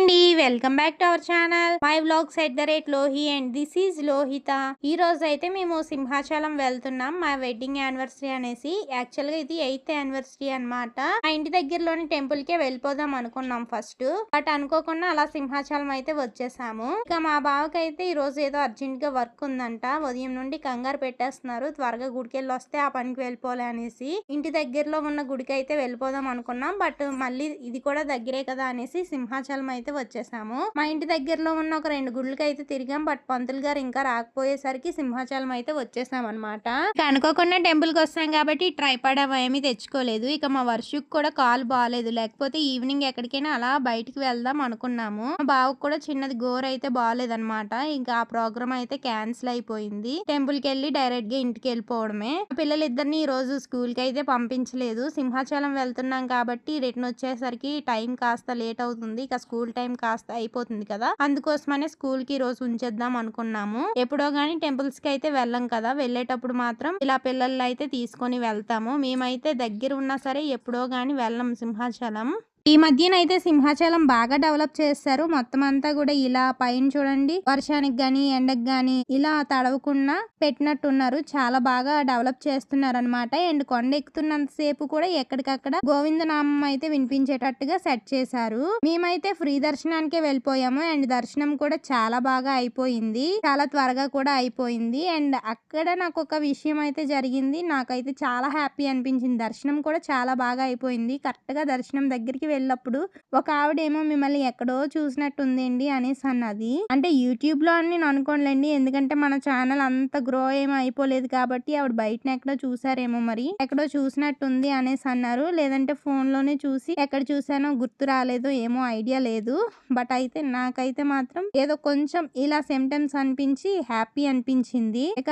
అండి welcome back to our channel. My vlogs at the rate Lohi and this is Lohitha. ఈ రోజు అయితే మేము సింహాచలం వెళ్తున్నాం. మా వెడ్డింగ్ యానివర్సరీ అనేసి యాక్చువల్గా ఇది ఎయిత్ యానివర్సరీ అన్నమాట. మా ఇంటి దగ్గరలోని టెంపుల్ కే వెళ్ళిపోదాం అనుకున్నాం ఫస్ట్. బట్ అనుకోకుండా అలా సింహాచలం అయితే వచ్చేసాము. ఇక మా బావకైతే ఈ రోజు ఏదో అర్జెంట్గా వర్క్ ఉందంట. ఉదయం నుండి కంగారు పెట్టేస్తున్నారు. త్వరగా గుడికెళ్ళి వస్తే ఆ పనికి వెళ్ళిపోలే అనేసి ఇంటి దగ్గరలో ఉన్న గుడికి అయితే వెళ్ళిపోదాం అనుకున్నాం. బట్ మళ్ళీ ఇది కూడా దగ్గరే కదా అనేసి సింహాచలం అయితే వచ్చేసాము. మా ఇంటి దగ్గరలో ఉన్న ఒక రెండు గుళ్ళకి అయితే తిరిగాం. బట్ పంతులు గారు ఇంకా రాకపోయేసరికి సింహాచలం అయితే వచ్చేసాం అనమాట అనుకోకుండా టెంపుల్కి వస్తాం కాబట్టి ట్రైపాడ్ అవి ఏమీ తెచ్చుకోలేదు. ఇక మా వర్షకు కూడా కాలు బాగాలేదు లేకపోతే ఈవినింగ్ ఎక్కడికైనా అలా బయటికి వెళ్దాం అనుకున్నాము. మా బావకు కూడా చిన్నది గోర్ అయితే బాగాలేదనమాట ఇంకా ఆ ప్రోగ్రామ్ అయితే క్యాన్సిల్ అయిపోయింది. టెంపుల్కి వెళ్ళి డైరెక్ట్గా ఇంటికి వెళ్ళిపోవడమే. పిల్లలిద్దరిని ఈ రోజు స్కూల్కి అయితే పంపించలేదు. సింహాచలం వెళ్తున్నాం కాబట్టి రిటర్న్ వచ్చేసరికి టైం కాస్త లేట్ అవుతుంది. ఇక స్కూల్ టైం కాస్త అయిపోతుంది కదా. అందుకోసమనే స్కూల్కి రోజు ఉంచేద్దాం అనుకున్నాము. ఎప్పుడో గానీ టెంపుల్స్కి అయితే వెళ్ళం కదా. వెళ్ళేటప్పుడు మాత్రం ఇలా పిల్లల్ని అయితే తీసుకొని వెళ్తాము. మేమైతే దగ్గర ఉన్నా సరే ఎప్పుడో గానీ వెళ్ళం సింహాచలం. ఈ మధ్యన అయితే సింహాచలం బాగా డెవలప్ చేస్తారు. మొత్తం అంతా కూడా ఇలా పైన చూడండి. వర్షానికి గాని ఎండకు గాని ఇలా తడవకుండా పెట్టినట్టున్నారు. చాలా బాగా డెవలప్ చేస్తున్నారు అనమాట అండ్ కొండ ఎక్కుతున్నంత సేపు కూడా ఎక్కడికక్కడ గోవింద నామం అయితే వినిపించేటట్టుగా సెట్ చేశారు. మేమైతే ఫ్రీ దర్శనానికే వెళ్ళిపోయాము. అండ్ దర్శనం కూడా చాలా బాగా అయిపోయింది. చాలా త్వరగా కూడా అయిపోయింది. అండ్ అక్కడ నాకు ఒక విషయం అయితే జరిగింది. నాకైతే చాలా హ్యాపీ అనిపించింది. దర్శనం కూడా చాలా బాగా అయిపోయింది. కరెక్ట్గా దర్శనం దగ్గరికి వెళ్ళినప్పుడు ఒక ఆవిడేమో మిమ్మల్ని ఎక్కడో చూసినట్టుందండి అనేసి అన్నది. అంటే యూట్యూబ్లో అని నేను అనుకోనులేండి. ఎందుకంటే మన ఛానల్ అంత గ్రో ఏమో అయిపోలేదు కాబట్టి ఆవిడ బయట ఎక్కడో చూసారేమో మరి. ఎక్కడో చూసినట్టుంది అనేసి అన్నారు. లేదంటే ఫోన్లోనే చూసి ఎక్కడ చూసానో గుర్తు రాలేదు ఏమో ఐడియా లేదు. బట్ అయితే నాకైతే మాత్రం ఏదో కొంచెం ఇలా సిమ్టమ్స్ అనిపించి హ్యాపీ అనిపించింది. ఇక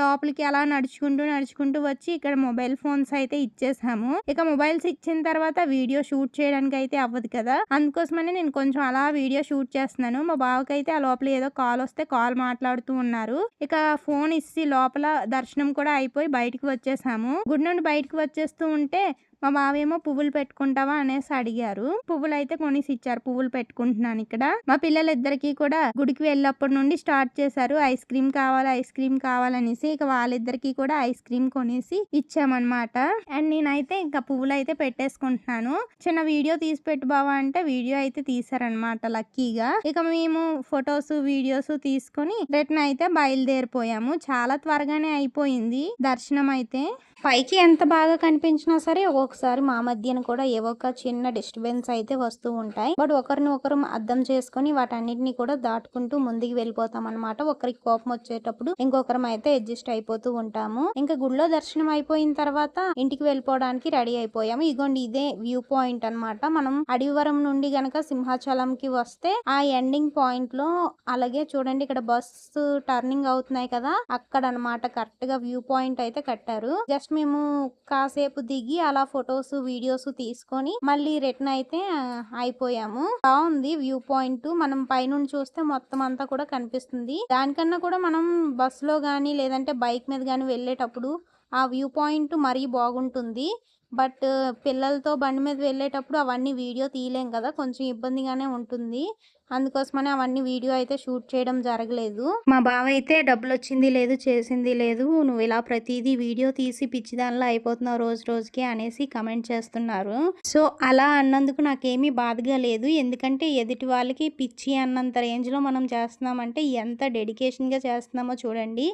లోపలికి అలా నడుచుకుంటూ నడుచుకుంటూ వచ్చి ఇక్కడ మొబైల్ ఫోన్స్ అయితే ఇచ్చేసాము. ఇక మొబైల్స్ ఇచ్చిన తర్వాత వీడియో షూట్ చేయడం చేయడానికి అయితే అవ్వదు కదా. అందుకోసమని నేను కొంచెం అలా వీడియో షూట్ చేస్తున్నాను. మా బావకి అయితే ఆ లోపల ఏదో కాల్ వస్తే కాల్ మాట్లాడుతూ ఉన్నారు. ఇక ఫోన్ ఇచ్చి లోపల దర్శనం కూడా అయిపోయి బయటికి వచ్చేసాము. గుడి నుండి బయటికి వచ్చేస్తూ ఉంటే మా బావేమో పువ్వులు పెట్టుకుంటావా అనేసి అడిగారు. పువ్వులు అయితే కొనిసి ఇచ్చారు పువ్వులు పెట్టుకుంటున్నాను ఇక్కడ. మా పిల్లలిద్దరికి కూడా గుడికి వెళ్ళినప్పటి నుండి స్టార్ట్ చేశారు. ఐస్ క్రీమ్ కావాలి ఐస్ క్రీమ్ కావాలనేసి ఇక వాళ్ళిద్దరికి కూడా ఐస్ క్రీమ్ కొనేసి ఇచ్చామన్నమాట. అండ్ నేనైతే ఇంకా పువ్వులు అయితే పెట్టేసుకుంటున్నాను. చిన్న వీడియో తీసి పెట్టు బావా అంటే వీడియో అయితే తీసారనమాట లక్కీగా. ఇక మేము ఫొటోస్ వీడియోస్ తీసుకొని రిటర్న్ అయితే బయలుదేరిపోయాము. చాలా త్వరగానే అయిపోయింది దర్శనం అయితే పైకి ఎంత బాగా కనిపించినా సరే ఒక్కొక్కసారి మా మధ్యన కూడా ఏవో ఒక చిన్న డిస్టర్బెన్స్ అయితే వస్తూ ఉంటాయి. బట్ ఒకరిని ఒకరు అర్థం చేసుకొని వాటన్నిటిని కూడా దాటుకుంటూ ముందుకు వెళ్ళిపోతాం అనమాట ఒకరికి కోపం వచ్చేటప్పుడు ఇంకొకరం అయితే అడ్జస్ట్ అయిపోతూ ఉంటాము. ఇంకా గుడిలో దర్శనం అయిపోయిన తర్వాత ఇంటికి వెళ్ళిపోవడానికి రెడీ అయిపోయాము. ఇగోండి ఇదే వ్యూ పాయింట్ అన్నమాట. మనం అడివరం నుండి గనక సింహాచలంకి వస్తే ఆ ఎండింగ్ పాయింట్లో అలాగే చూడండి ఇక్కడ బస్సు టర్నింగ్ అవుతున్నాయి కదా. అక్కడ అన్నమాట కరెక్ట్గా వ్యూ పాయింట్ అయితే కట్టారు. జస్ట్ మేము కాసేపు దిగి అలా ఫొటోస్ వీడియోస్ తీసుకొని మళ్ళీ రిటర్న్ అయితే అయిపోయాము. బాగుంది వ్యూ పాయింట్. మనం పైనుండి చూస్తే మొత్తం అంతా కూడా కనిపిస్తుంది. దానికన్నా కూడా మనం బస్లో గానీ లేదంటే బైక్ మీద గానీ వెళ్ళేటప్పుడు ఆ వ్యూ పాయింట్ మరీ బాగుంటుంది. బట్ పిల్లలతో బండి మీద వెళ్ళేటప్పుడు అవన్నీ వీడియో తీయలేం కదా కొంచెం ఇబ్బందిగానే ఉంటుంది. అందుకోసమని అవన్నీ వీడియో అయితే షూట్ చేయడం జరగలేదు. మా బావ అయితే డబ్బులు వచ్చింది లేదు చేసింది లేదు నువ్వు ఇలా ప్రతిదీ వీడియో తీసి పిచ్చిదానిలో అయిపోతున్నావు రోజు రోజుకి అనేసి కమెంట్ చేస్తున్నారు. సో అలా అన్నందుకు నాకేమీ బాధగా లేదు. ఎందుకంటే ఎదుటి వాళ్ళకి పిచ్చి అన్నంత రేంజ్లో మనం చేస్తున్నామంటే ఎంత డెడికేషన్గా చేస్తున్నామో చూడండి.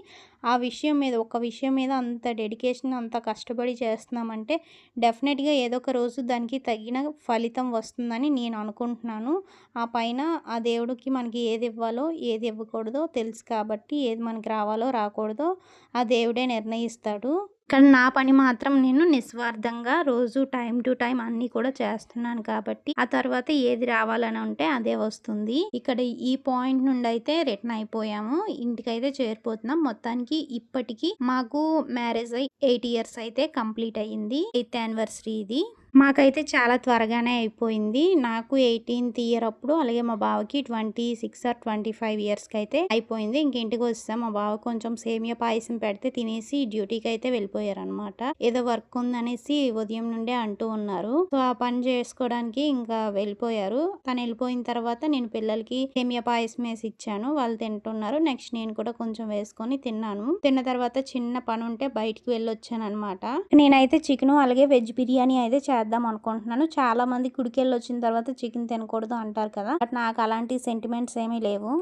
ఆ విషయం మీద ఒక విషయం మీద అంత డెడికేషన్ అంత కష్టపడి చేస్తున్నామంటే డెఫినెట్గా ఏదో ఒక రోజు దానికి తగిన ఫలితం వస్తుందని నేను అనుకుంటున్నాను. ఆ పైన ఆ దేవుడికి మనకి ఏది ఇవ్వాలో ఏది ఇవ్వకూడదో తెలుసు కాబట్టి ఏది మనకి రావాలో రాకూడదో ఆ దేవుడే నిర్ణయిస్తాడు. కానీ నా పని మాత్రం నేను నిస్వార్థంగా రోజు టైం టు టైం అన్నీ కూడా చేస్తున్నాను కాబట్టి ఆ తర్వాత ఏది రావాలని ఉంటే అదే వస్తుంది. ఇక్కడ ఈ పాయింట్ నుండి అయితే రిటర్న్ అయిపోయాము. ఇంటికైతే చేరిపోతున్నాం. మొత్తానికి ఇప్పటికి మాకు మ్యారేజ్ అయి ఎయిట్ ఇయర్స్ అయితే కంప్లీట్ అయ్యింది. ఎయిత్ యానివర్సరీ ఇది. మాకైతే చాలా త్వరగానే అయిపోయింది. నాకు ఎయిటీన్త్ ఇయర్ అప్పుడు అలాగే మా బావకి twenty six or twenty five ఇయర్స్కి అయితే అయిపోయింది. ఇంక ఇంటికి వస్తాం. మా బావ కొంచెం సేమియా పాయసం పెడితే తినేసి డ్యూటీకి అయితే వెళ్ళిపోయారు అనమాట ఏదో వర్క్ ఉందనేసి ఉదయం నుండే అంటూ ఉన్నారు. సో ఆ పని చేసుకోవడానికి ఇంకా వెళ్ళిపోయారు. తను వెళ్ళిపోయిన తర్వాత నేను పిల్లలకి సేమియా పాయసం వేసి ఇచ్చాను. వాళ్ళు తింటున్నారు. నెక్స్ట్ నేను కూడా కొంచెం వేసుకొని తిన్నాను. తిన్న తర్వాత చిన్న పని ఉంటే బయటికి వెళ్ళొచ్చాను అనమాట నేనైతే చికెన్ అలాగే వెజ్ బిర్యానీ అయితే చేద్దాం అనుకుంటున్నాను. చాలా మంది కుడికెళ్ళి వచ్చిన తర్వాత చికెన్ తినకూడదు అంటారు కదా. బట్ నాకు అలాంటి సెంటిమెంట్స్ ఏమీ లేవు.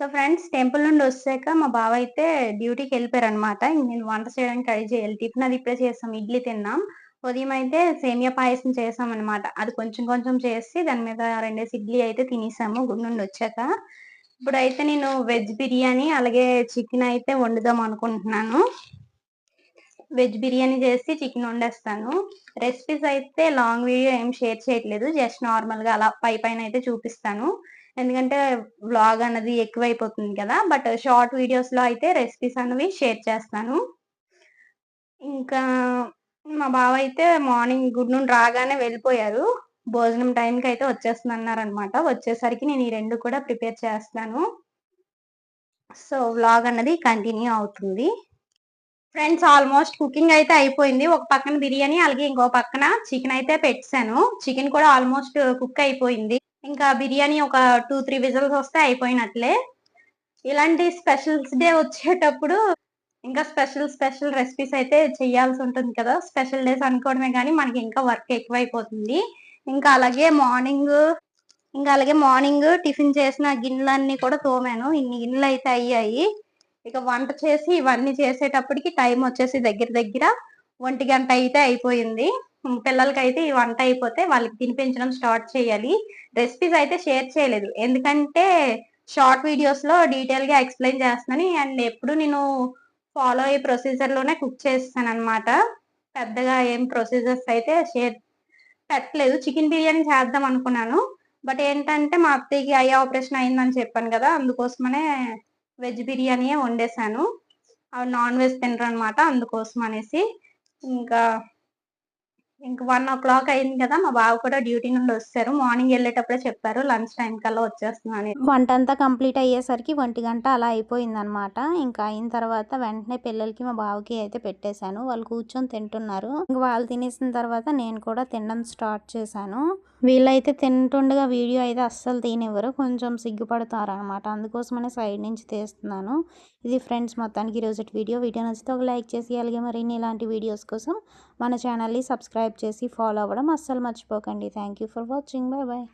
సో ఫ్రెండ్స్ టెంపుల్ నుండి వచ్చాక మా బావ అయితే డ్యూటీకి వెళ్ళిపోయారు అనమాట నేను వంట చేయడానికి ట్రై చేయాలి. టిఫిన్ అది ఇప్పుడే చేస్తాం. ఇడ్లీ తిన్నాం. ఉదయం అయితే సేమియా పాయసం చేసాం అనమాట అది కొంచెం కొంచెం చేసి దాని మీద రెండేసి ఇడ్లీ అయితే తినేసాము గుడి నుండి వచ్చాక. ఇప్పుడైతే నేను వెజ్ బిర్యానీ అలాగే చికెన్ అయితే వండుదాం అనుకుంటున్నాను. వెజ్ బిర్యానీ చేసి చికెన్ వండేస్తాను. రెసిపీస్ అయితే లాంగ్ వీడియో ఏం షేర్ చేయట్లేదు. జస్ట్ నార్మల్గా అలా పై పైన అయితే చూపిస్తాను. ఎందుకంటే వ్లాగ్ అన్నది ఎక్కువైపోతుంది కదా. బట్ షార్ట్ వీడియోస్లో అయితే రెసిపీస్ అనేవి షేర్ చేస్తాను. ఇంకా మా బావ అయితే మార్నింగ్ గుడ్ నుండి రాగానే వెళ్ళిపోయారు. భోజనం టైంకి అయితే వచ్చేస్తుంది అనమాట వచ్చేసరికి నేను ఈ రెండు కూడా ప్రిపేర్ చేస్తాను. సో వ్లాగ్ అన్నది కంటిన్యూ అవుతుంది. ఫ్రెండ్స్ ఆల్మోస్ట్ కుకింగ్ అయితే అయిపోయింది. ఒక పక్కన బిర్యానీ అలాగే ఇంకో పక్కన చికెన్ అయితే పెట్టాను. చికెన్ కూడా ఆల్మోస్ట్ కుక్ అయిపోయింది. ఇంకా బిర్యానీ ఒక టూ త్రీ విజిల్స్ వస్తే అయిపోయినట్లే. ఇలాంటి స్పెషల్స్ డే వచ్చేటప్పుడు ఇంకా స్పెషల్ స్పెషల్ రెసిపీస్ అయితే చేయాల్సి ఉంటుంది కదా. స్పెషల్ డేస్ అనుకోవడమే కానీ మనకి ఇంకా వర్క్ ఎక్కువైపోతుంది. ఇంకా అలాగే మార్నింగ్ ఇంకా అలాగే మార్నింగ్ టిఫిన్ చేసిన గిన్నెలన్నీ కూడా తోమాను. ఇన్ని గిన్నెలు అయితే అయ్యాయి. ఇక వంట చేసి ఇవన్నీ చేసేటప్పటికి టైం వచ్చేసి దగ్గర దగ్గర ఒంటి గంట అయితే అయిపోయింది. పిల్లలకి అయితే ఈ వంట అయిపోతే వాళ్ళకి తినిపించడం స్టార్ట్ చేయాలి. రెసిపీస్ అయితే షేర్ చేయలేదు. ఎందుకంటే షార్ట్ వీడియోస్లో డీటెయిల్గా ఎక్స్ప్లెయిన్ చేస్తున్నాను. అండ్ ఎప్పుడు నేను ఫాలో అయ్యే ప్రొసీజర్లోనే కుక్ చేస్తాను అనమాట పెద్దగా ఏం ప్రొసీజర్స్ అయితే షేర్ పెట్టలేదు. చికెన్ బిర్యానీ చేద్దాం అనుకున్నాను. బట్ ఏంటంటే మా అత్తయ్యకి ఐ ఆపరేషన్ అయిందని చెప్పాను కదా. అందుకోసమనే వెజ్ బిర్యానీయే వండేసాను అవి నాన్ వెజ్ తినరు అనమాట అందుకోసం అనేసి. ఇంకా ఇంక వన్ ఓ క్లాక్ అయింది కదా మా బావ కూడా డ్యూటీ నుండి వస్తారు మార్నింగ్ వెళ్ళేటప్పుడే చెప్పారు లంచ్ టైం కల్లా వచ్చేస్తున్నాను వంట అంతా కంప్లీట్ అయ్యేసరికి ఒంటి గంట అలా అయిపోయింది అనమాట ఇంకా అయిన తర్వాత వెంటనే పిల్లలకి మా బావకి అయితే పెట్టేశాను. వాళ్ళు కూర్చొని తింటున్నారు. ఇంకా వాళ్ళు తినేసిన తర్వాత నేను కూడా తినడం స్టార్ట్ చేశాను. వీళ్ళైతే తింటుండగా వీడియో అయితే అస్సలు తీనివ్వరు. కొంచెం సిగ్గుపడతారు అనమాట అందుకోసమనే సైడ్ నుంచి తీస్తున్నాను. ఇది ఫ్రెండ్స్ మొత్తానికి ఈరోజు వీడియో. వీడియో నచ్చితే ఒక లైక్ చేసి అలాగే మరిన్ని ఇలాంటి వీడియోస్ కోసం మన ఛానల్ని సబ్స్క్రైబ్ చేసి ఫాలో అవ్వడం అస్సలు మర్చిపోకండి. Thank for watching bye bye